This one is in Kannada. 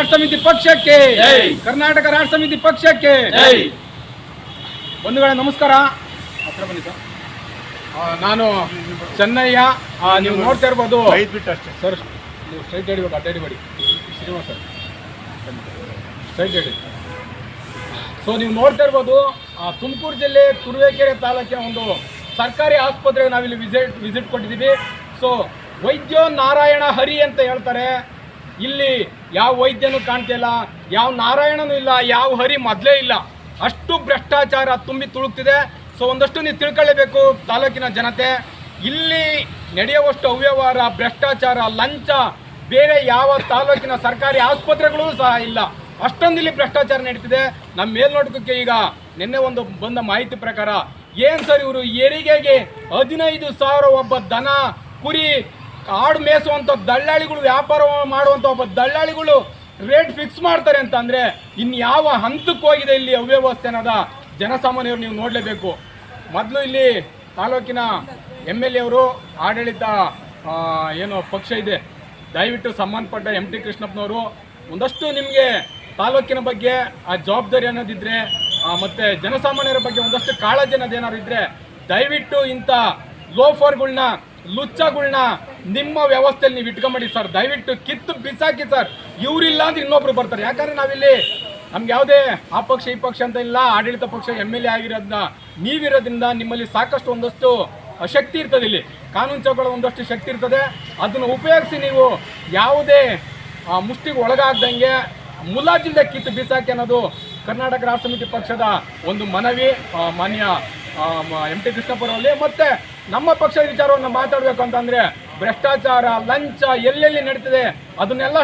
ರಾಷ್ಟ್ರ ಸಮಿತಿ ಪಕ್ಷಕ್ಕೆ. ಕರ್ನಾಟಕ ರಾಷ್ಟ್ರ ಸಮಿತಿ ಪಕ್ಷಕ್ಕೆ. ಬಂಧುಗಳ ಬಂಧುಗಳೇ ನಮಸ್ಕಾರ. ಹತ್ರ ಬನ್ನಿ ಸರ್. ನಾನು ಚೆನ್ನಯ್ಯ ಆ, ನೀವು ನೋಡ್ತಾ ಇರ್ಬೋದು. ಸರ್ ನೀವು ಸ್ಟ್ರೈಟ್ ಹಿಡಿಬೇಕು ಅಡ್ಡ ಹಿಡಿಬೇಡಿ ಶ್ರೀನಿವಾಸ್ ಸರ್. ಸ್ಟ್ರೈಟ್ ಹಿಡಿ ಸೊ ನೀವು ನೋಡ್ತಾ ಇರ್ಬೋದು ಆ, ತುಮಕೂರು ಜಿಲ್ಲೆ ತುರುವೇಕೆರೆ ತಾಲೂಕಿನ ಒಂದು ಸರ್ಕಾರಿ ಆಸ್ಪತ್ರೆಗೆ ನಾವಿಲ್ಲಿ ವಿಸಿಟ್ ವಿಸಿಟ್ ಕೊಟ್ಟಿದ್ದೀವಿ. ಸೊ ವೈದ್ಯೋ ನಾರಾಯಣ ಹರಿ ಅಂತ ಹೇಳ್ತಾರೆ. ಇಲ್ಲಿ ಯಾವ ವೈದ್ಯನೂ ಕಾಣ್ತಿಲ್ಲ ಯಾವ ನಾರಾಯಣನೂ ಇಲ್ಲ, ಯಾವ ಹರಿ ಮೊದಲೇ ಇಲ್ಲ. ಅಷ್ಟು ಭ್ರಷ್ಟಾಚಾರ ತುಂಬಿ ತುಳುಕ್ತಿದೆ. ಸೊ ಒಂದಷ್ಟು ನೀವು ತಿಳ್ಕೊಳ್ಳೇಬೇಕು, ತಾಲೂಕಿನ ಜನತೆ. ಇಲ್ಲಿ ನಡೆಯುವಷ್ಟು ಅವ್ಯವಹಾರ, ಭ್ರಷ್ಟಾಚಾರ, ಲಂಚ ಬೇರೆ ಯಾವ ತಾಲೂಕಿನ ಸರ್ಕಾರಿ ಆಸ್ಪತ್ರೆಗಳು ಸಹ ಇಲ್ಲ. ಅಷ್ಟೊಂದು ಇಲ್ಲಿ ಭ್ರಷ್ಟಾಚಾರ ನಡೀತಿದೆ. ನಮ್ಮ ಮೇಲ್ನೋಟಕ್ಕೆ ಈಗ ನಿನ್ನೆ ಒಂದು ಬಂದ ಮಾಹಿತಿ ಪ್ರಕಾರ, ಏನು ಸರ್ ಇವರು? ಹೆರಿಗೆಗೆ ಹದಿನೈದು ಸಾವಿರ ಒಬ್ಬ ದನ, ಕುರಿ ಆಡು ಮೇಯಿಸುವಂಥ ದಳ್ಳಾಳಿಗಳು ವ್ಯಾಪಾರ ಮಾಡುವಂಥ ಒಬ್ಬ ದಳ್ಳಾಳಿಗಳು ರೇಟ್ ಫಿಕ್ಸ್ ಮಾಡ್ತಾರೆ ಅಂತ ಅಂದ್ರೆ ಇನ್ ಯಾವ ಹಂತಕ್ಕೆ ಹೋಗಿದೆ ಇಲ್ಲಿ ಅವ್ಯವಸ್ಥೆ ಅನ್ನೋದ ಜನಸಾಮಾನ್ಯರು ನೀವು ನೋಡಲೇಬೇಕು. ಮೊದಲು ಇಲ್ಲಿ ತಾಲೂಕಿನ ಎಂ ಎಲ್ ಎ ಅವರು ಆಡಳಿತ ಏನು ಪಕ್ಷ ಇದೆ. ದಯವಿಟ್ಟು ಸಂಬಂಧಪಟ್ಟ ಎಂ ಟಿ ಕೃಷ್ಣಪ್ಪನವರು ಒಂದಷ್ಟು ನಿಮಗೆ ತಾಲೂಕಿನ ಬಗ್ಗೆ ಆ ಜವಾಬ್ದಾರಿ ಅನ್ನೋದಿದ್ರೆ ಮತ್ತು ಜನಸಾಮಾನ್ಯರ ಬಗ್ಗೆ ಒಂದಷ್ಟು ಕಾಳಜಿ ಅನ್ನೋದೇನಾದ್ರು ಇದ್ದರೆ ದಯವಿಟ್ಟು ಇಂಥ ಲೋಫರ್ಗಳ್ನ ಲುಚ್ಚಗಳ್ನ ನಿಮ್ಮ ವ್ಯವಸ್ಥೆಯಲ್ಲಿ ನೀವು ಇಟ್ಕೊಂಬಿಡಿ ಸರ್. ದಯವಿಟ್ಟು ಕಿತ್ತು ಬಿಸಾಕಿ ಸರ್. ಇವರಿಲ್ಲ ಅಂದ್ರೆ ಇನ್ನೊಬ್ರು ಬರ್ತಾರೆ. ಯಾಕಂದ್ರೆ ನಾವಿಲ್ಲಿ ನಮ್ಗೆ ಯಾವುದೇ ಆ ಪಕ್ಷ ಈ ಪಕ್ಷ ಅಂತ ಇಲ್ಲ. ಆಡಳಿತ ಪಕ್ಷ ಎಂ ಎಲ್ ಎ ಆಗಿರೋದ್ನ ನೀವಿರೋದ್ರಿಂದ ನಿಮ್ಮಲ್ಲಿ ಸಾಕಷ್ಟು ಒಂದಷ್ಟು ಶಕ್ತಿ ಇರ್ತದೆ ಇಲ್ಲಿ. ಕಾನೂನು ಚೌಕಗಳ ಒಂದಷ್ಟು ಶಕ್ತಿ ಇರ್ತದೆ. ಅದನ್ನು ಉಪಯೋಗಿಸಿ ನೀವು ಯಾವುದೇ ಮುಷ್ಟಿಗೆ ಒಳಗಾಗ್ದಂಗೆ ಮುಲಾಜಿಲ್ದೆ ಕಿತ್ತು ಬಿಸಾಕಿ ಅನ್ನೋದು ಕರ್ನಾಟಕ ರಾಷ್ಟ್ರ ಸಮಿತಿ ಪಕ್ಷದ ಒಂದು ಮನವಿ ಮಾನ್ಯ ಎಂ ಟಿ ಅಲ್ಲಿ ಮತ್ತೆ ನಮ್ಮ ಪಕ್ಷದ ವಿಚಾರವನ್ನು ಮಾತಾಡಬೇಕು ಅಂತಂದ್ರೆ ಭ್ರಷ್ಟಾಚಾರ ಲಂಚ ಎಲ್ಲೆಲ್ಲಿ ನಡೀತಿದೆ ಅದನ್ನೆಲ್ಲ